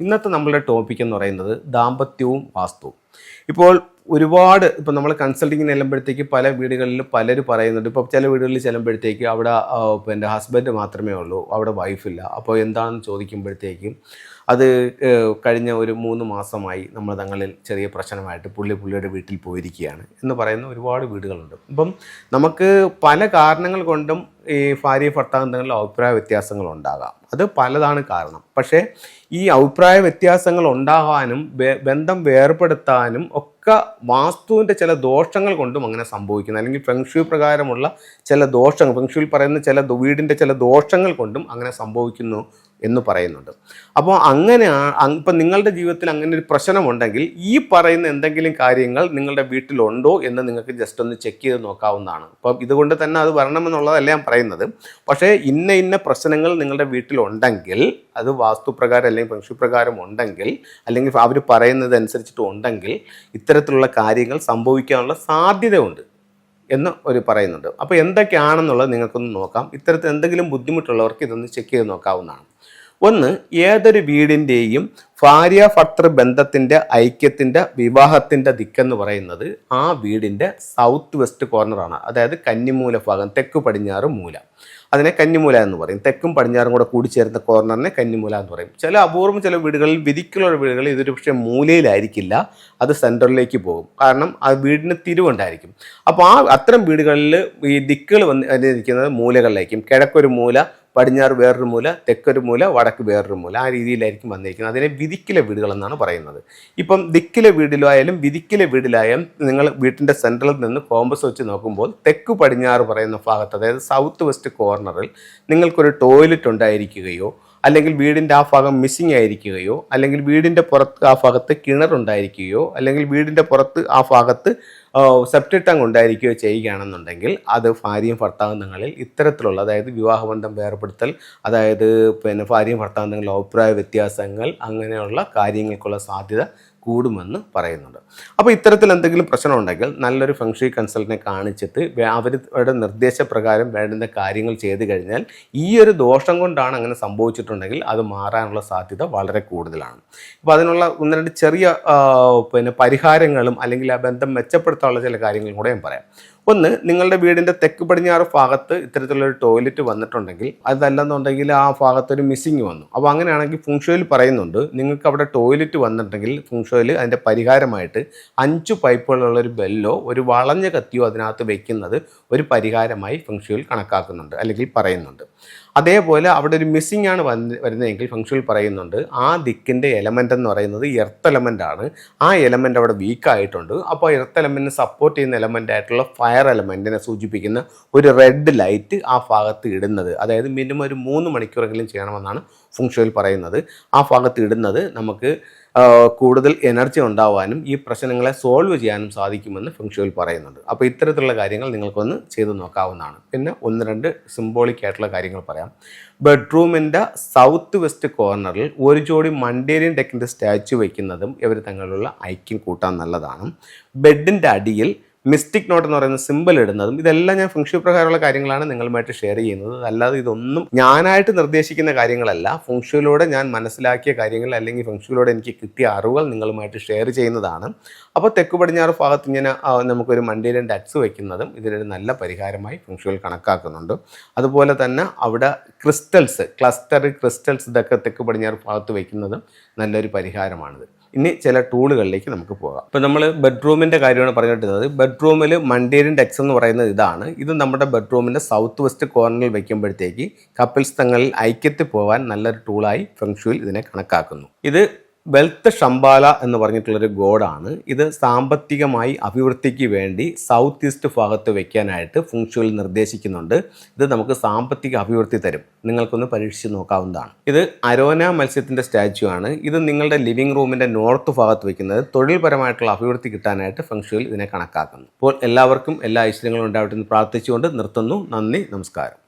ഇന്നത്തെ നമ്മളുടെ ടോപ്പിക് എന്ന് പറയുന്നത് ദാമ്പത്യവും വാസ്തുവും. ഇപ്പോൾ ഒരുപാട് ഇപ്പം നമ്മൾ കൺസൾട്ടിങ്ങിന് ചെല്ലുമ്പോഴത്തേക്ക് പല വീടുകളിൽ പലരും പറയുന്നുണ്ട്. ഇപ്പോൾ ചില വീടുകളിൽ ചെല്ലുമ്പോഴത്തേക്ക് അവിടെ എന്റെ ഹസ്ബൻഡ് മാത്രമേ ഉള്ളൂ അവിടെ വൈഫില്ല അപ്പോൾ എന്താണെന്ന് ചോദിക്കുമ്പോഴത്തേക്കും അത് കഴിഞ്ഞ ഒരു മൂന്ന് മാസമായി നമ്മൾ തങ്ങളിൽ ചെറിയ പ്രശ്നമായിട്ട് പുള്ളി പുള്ളിയുടെ വീട്ടിൽ പോയിരിക്കുകയാണ് എന്ന് പറയുന്ന ഒരുപാട് വീടുകളുണ്ട്. അപ്പം നമുക്ക് പല കാരണങ്ങൾ കൊണ്ടും ഈ ഭാര്യ ഭർത്താവ് തമ്മിൽ അഭിപ്രായ വ്യത്യാസങ്ങൾ ഉണ്ടാകാം. അത് പലതാണ് കാരണം. പക്ഷേ ഈ അഭിപ്രായ വ്യത്യാസങ്ങൾ ഉണ്ടാകാനും ബന്ധം വേർപെടുത്താനും ഒക്കെ വാസ്തുവിന്റെ ചില ദോഷങ്ങൾ കൊണ്ടും അങ്ങനെ സംഭവിക്കുന്നു. അല്ലെങ്കിൽ ഫെങ്ഷു പ്രകാരമുള്ള ചില ദോഷങ്ങൾ ഫെങ്ഷുവിൽ പറയുന്ന ചില വീടിന്റെ ചില ദോഷങ്ങൾ കൊണ്ടും അങ്ങനെ സംഭവിക്കുന്നു എന്ന് പറയുന്നുണ്ട്. അപ്പോൾ അങ്ങനെ ഇപ്പം നിങ്ങളുടെ ജീവിതത്തിൽ അങ്ങനെ ഒരു പ്രശ്നമുണ്ടെങ്കിൽ ഈ പറയുന്ന എന്തെങ്കിലും കാര്യങ്ങൾ നിങ്ങളുടെ വീട്ടിലുണ്ടോ എന്ന് നിങ്ങൾക്ക് ജസ്റ്റ് ഒന്ന് ചെക്ക് ചെയ്ത് നോക്കാവുന്നതാണ്. അപ്പം ഇതുകൊണ്ട് തന്നെ അത് വരണമെന്നുള്ളതല്ല ഞാൻ പറയുന്നത്. പക്ഷേ ഇന്ന ഇന്ന പ്രശ്നങ്ങൾ നിങ്ങളുടെ വീട്ടിലുണ്ടെങ്കിൽ അത് വാസ്തുപ്രകാരം അല്ലെങ്കിൽ പ്രകാരം ഉണ്ടെങ്കിൽ അല്ലെങ്കിൽ അവർ പറയുന്നത് അനുസരിച്ചിട്ട് ഉണ്ടെങ്കിൽ ഇത്തരത്തിലുള്ള കാര്യങ്ങൾ സംഭവിക്കാനുള്ള സാധ്യതയുണ്ട് എന്ന് ഒരു പറയുന്നുണ്ട്. അപ്പോൾ എന്തൊക്കെയാണെന്നുള്ളത് നിങ്ങൾക്കൊന്ന് നോക്കാം. ഇത്തരത്തിൽ എന്തെങ്കിലും ബുദ്ധിമുട്ടുള്ളവർക്ക് ഇതൊന്ന് ചെക്ക് ചെയ്ത് നോക്കാവുന്നതാണ്. ഒന്ന് ഏതൊരു വീടിന്റെയും ഭാര്യ ഭർത്തൃ ബന്ധത്തിന്റെ ഐക്യത്തിന്റെ വിവാഹത്തിന്റെ ദിക്കെന്ന് പറയുന്നത് ആ വീടിന്റെ സൗത്ത് വെസ്റ്റ് കോർണറാണ് അതായത് കന്നിമൂല ഭാഗം തെക്ക് പടിഞ്ഞാറ് മൂല. അതിനെ കന്നിമൂല എന്ന് പറയും. തെക്കും പടിഞ്ഞാറും കൂടെ കൂടിച്ചേരുന്ന കോർണറിനെ കന്നിമൂല എന്ന് പറയും. ചില അപൂർവം ചില വീടുകളിൽ വിധിക്കുള്ള വീടുകളിൽ ഇതൊരു പക്ഷേ മൂലയിലായിരിക്കില്ല. അത് സെന്ററിലേക്ക് പോകും. കാരണം ആ വീടിന് തിരിവുണ്ടായിരിക്കും. അപ്പോൾ ആ അത്തരം വീടുകളിൽ ഈ ദിക്കുകൾ വന്ന് ഇരിക്കുന്നത് മൂലകളിലായിരിക്കും. കിഴക്കൊരു മൂല പടിഞ്ഞാറ് വേറൊരു മൂല തെക്കൊരു മൂല വടക്ക് വേറൊരു മൂല. ആ രീതിയിലായിരിക്കും വന്നിരിക്കുന്നത്. അതിനെ വിധിക്കിലെ വീടുകൾ എന്നാണ് പറയുന്നത്. ഇപ്പം ദിക്കിലെ വീടിലായാലും വിധിക്കിലെ വീടിലായാലും നിങ്ങൾ വീട്ടിന്റെ സെൻട്രലിൽ നിന്ന് കോമ്പസ് വെച്ച് നോക്കുമ്പോൾ തെക്ക് പടിഞ്ഞാറ് പറയുന്ന ഭാഗത്ത് അതായത് സൗത്ത് വെസ്റ്റ് കോർണറിൽ നിങ്ങൾക്കൊരു ടോയ്ലറ്റ് ഉണ്ടായിരിക്കുകയോ അല്ലെങ്കിൽ വീടിന്റെ ആ ഭാഗം മിസ്സിംഗ് ആയിരിക്കുകയോ അല്ലെങ്കിൽ വീടിന്റെ പുറത്ത് ആ ഭാഗത്ത് കിണറുണ്ടായിരിക്കുകയോ അല്ലെങ്കിൽ വീടിന്റെ പുറത്ത് ആ ഭാഗത്ത് സെപ്റ്റിക് ഉണ്ടായിരിക്കുകയോ ചെയ്യുകയാണെന്നുണ്ടെങ്കിൽ അത് ഭാര്യയും ഭർത്താവും തങ്ങളിൽ ഇത്തരത്തിലുള്ള അതായത് വിവാഹബന്ധം വേർപെടുത്തൽ അതായത് പിന്നെ ഭാര്യയും ഭർത്താവും അഭിപ്രായ വ്യത്യാസങ്ങൾ അങ്ങനെയുള്ള കാര്യങ്ങൾക്കുള്ള സാധ്യത കൂടുമെന്ന് പറയുന്നുണ്ട്. അപ്പോൾ ഇത്തരത്തിൽ എന്തെങ്കിലും പ്രശ്നം ഉണ്ടെങ്കിൽ നല്ലൊരു ഫംഗ്ഷൻ കൺസൾട്ടിനെ കാണിച്ചിട്ട് അവരുടെ നിർദ്ദേശപ്രകാരം വേണ്ടുന്ന കാര്യങ്ങൾ ചെയ്തു കഴിഞ്ഞാൽ ഈ ഒരു ദോഷം കൊണ്ടാണ് അങ്ങനെ സംഭവിച്ചിട്ടുണ്ടെങ്കിൽ അത് മാറാനുള്ള സാധ്യത വളരെ കൂടുതലാണ്. അപ്പോൾ അതിനുള്ള ഒന്ന് രണ്ട് ചെറിയ പിന്നെ പരിഹാരങ്ങളും അല്ലെങ്കിൽ ആ ബന്ധം മെച്ചപ്പെടുത്താനുള്ള ചില കാര്യങ്ങളും കൂടെ ഞാൻ പറയാം. ഒന്ന് നിങ്ങളുടെ വീടിന്റെ തെക്ക് പടിഞ്ഞാറ് ഭാഗത്ത് ഇത്തരത്തിലുള്ളൊരു ടോയ്ലറ്റ് വന്നിട്ടുണ്ടെങ്കിൽ അതല്ലെന്നുണ്ടെങ്കിൽ ആ ഭാഗത്തൊരു മിസ്സിങ് വന്നു. അപ്പോൾ അങ്ങനെയാണെങ്കിൽ ഫുങ്ഷോയിൽ പറയുന്നുണ്ട് നിങ്ങൾക്ക് അവിടെ ടോയ്ലറ്റ് വന്നിട്ടുണ്ടെങ്കിൽ ഫുങ്ഷോയിൽ അതിന്റെ പരിഹാരമായിട്ട് അഞ്ച് പൈപ്പുകളുള്ളൊരു ബെല്ലോ ഒരു വളഞ്ഞ കത്തിയോ അതിനകത്ത് വയ്ക്കുന്നത് ഒരു പരിഹാരമായി ഫുങ്ഷോയിൽ കണക്കാക്കുന്നുണ്ട് അല്ലെങ്കിൽ പറയുന്നുണ്ട്. അതേപോലെ അവിടെ ഒരു മിസ്സിംഗ് ആണ് വന്ന് വരുന്നതെങ്കിൽ ഫംഗ്ഷനിൽ പറയുന്നുണ്ട് ആ ദിക്കിന്റെ എലമെന്റ് എന്ന് പറയുന്നത് എർത്ത് എലമെന്റ് ആണ്. ആ എലമെന്റ് അവിടെ വീക്ക് ആയിട്ടുണ്ട്. അപ്പോൾ എർത്ത് എലമെന്റിനെ സപ്പോർട്ട് ചെയ്യുന്ന എലമെന്റ് ആയിട്ടുള്ള ഫയർ എലമെന്റിനെ സൂചിപ്പിക്കുന്ന ഒരു റെഡ് ലൈറ്റ് ആ ഭാഗത്ത് ഇടുന്നത്. അതായത് മിനിമം ഒരു മൂന്ന് മണിക്കൂറെങ്കിലും ചെയ്യണമെന്നാണ് ഫുങ്ഷോയിൽ പറയുന്നത്. ആ ഭാഗത്ത് ഇടുന്നത് നമുക്ക് കൂടുതൽ എനർജി ഉണ്ടാവാനും ഈ പ്രശ്നങ്ങളെ സോൾവ് ചെയ്യാനും സാധിക്കുമെന്ന് ഫെങ്ഷുവിൽ പറയുന്നുണ്ട്. അപ്പോൾ ഇത്തരത്തിലുള്ള കാര്യങ്ങൾ നിങ്ങൾക്കൊന്ന് ചെയ്തു നോക്കാവുന്നതാണ്. പിന്നെ ഒന്ന് രണ്ട് സിംബോളിക് ആയിട്ടുള്ള കാര്യങ്ങൾ പറയാം. ബെഡ്റൂമിന്റെ സൗത്ത് വെസ്റ്റ് കോർണറിൽ ഒരു ജോഡി മണ്ടേരിയൻ ടെക്കിന്റെ സ്റ്റാച്ചു വയ്ക്കുന്നതും ഇവർ തങ്ങളുള്ള ഐക്യം കൂട്ടാൻ നല്ലതാണ്. ബെഡിന്റെ അടിയിൽ മിസ്റ്റിക് നോട്ട് എന്ന് പറയുന്ന സിമ്പിൾ ഇടുന്നതും ഇതെല്ലാം ഞാൻ ഫംഗ്ഷൻ പ്രകാരമുള്ള കാര്യങ്ങളാണ് നിങ്ങളുമായിട്ട് ഷെയർ ചെയ്യുന്നത്. അല്ലാതെ ഇതൊന്നും ഞാനായിട്ട് നിർദ്ദേശിക്കുന്ന കാര്യങ്ങളല്ല. ഫംഗ്ഷനിലൂടെ ഞാൻ മനസ്സിലാക്കിയ കാര്യങ്ങൾ അല്ലെങ്കിൽ ഫംഗ്ഷനിലൂടെ എനിക്ക് കിട്ടിയ അറിവുകൾ നിങ്ങളുമായിട്ട് ഷെയർ ചെയ്യുന്നതാണ്. അപ്പോൾ തെക്ക് പടിഞ്ഞാറ് ഭാഗത്ത് ഇങ്ങനെ നമുക്കൊരു മണ്ടിയിലെ ഡക്സ് വയ്ക്കുന്നതും ഇതിനൊരു നല്ല പരിഹാരമായി ഫംഗ്ഷനിൽ കണക്കാക്കുന്നുണ്ട്. അതുപോലെ തന്നെ അവിടെ ക്രിസ്റ്റൽസ് ക്ലസ്റ്റർ ക്രിസ്റ്റൽസ് ഇതൊക്കെ തെക്ക് പടിഞ്ഞാറ് ഭാഗത്ത് വയ്ക്കുന്നതും നല്ലൊരു പരിഹാരമാണിത്. ഇനി ചില ടൂളുകളിലേക്ക് നമുക്ക് പോകാം. ഇപ്പോൾ നമ്മൾ ബെഡ്റൂമിന്റെ കാര്യമാണ് പറഞ്ഞിട്ടുള്ളത്. ബെഡ്റൂമിൽ മണ്ടേരിയൻ ഡെക്സ് എന്ന് പറയുന്നത് ഇതാണ്. ഇത് നമ്മുടെ ബെഡ്റൂമിന്റെ സൗത്ത് വെസ്റ്റ് കോർണറിൽ വയ്ക്കുമ്പോഴത്തേക്ക് കപ്പിൾസ് തങ്ങളിൽ ഐക്യത്തിൽ പോകാൻ നല്ലൊരു ടൂളായി ഫെങ്ഷുവിൽ ഇതിനെ കണക്കാക്കുന്നു. ഇത് വെൽത്ത് ഷംബാല എന്ന് പറഞ്ഞിട്ടുള്ളൊരു ഗോഡാണ്. ഇത് സാമ്പത്തികമായി അഭിവൃദ്ധിക്ക് വേണ്ടി സൗത്ത് ഈസ്റ്റ് ഭാഗത്ത് വയ്ക്കാനായിട്ട് ഫുങ്ഷുവിൽ നിർദ്ദേശിക്കുന്നുണ്ട്. ഇത് നമുക്ക് സാമ്പത്തിക അഭിവൃദ്ധി തരും. നിങ്ങൾക്കൊന്ന് പരീക്ഷിച്ച് നോക്കാവുന്നതാണ്. ഇത് അരോന മത്സ്യത്തിന്റെ സ്റ്റാച്ചു ആണ്. ഇത് നിങ്ങളുടെ ലിവിംഗ് റൂമിന്റെ നോർത്ത് ഭാഗത്ത് വയ്ക്കുന്നത് തൊഴിൽപരമായിട്ടുള്ള അഭിവൃദ്ധി കിട്ടാനായിട്ട് ഫംഗ്ഷുവിൽ ഇതിനെ കണക്കാക്കുന്നു. അപ്പോൾ എല്ലാവർക്കും എല്ലാ ഐശ്വര്യങ്ങളും ഉണ്ടാവട്ടെ എന്ന് പ്രാർത്ഥിച്ചുകൊണ്ട് നിർത്തുന്നു. നന്ദി നമസ്കാരം.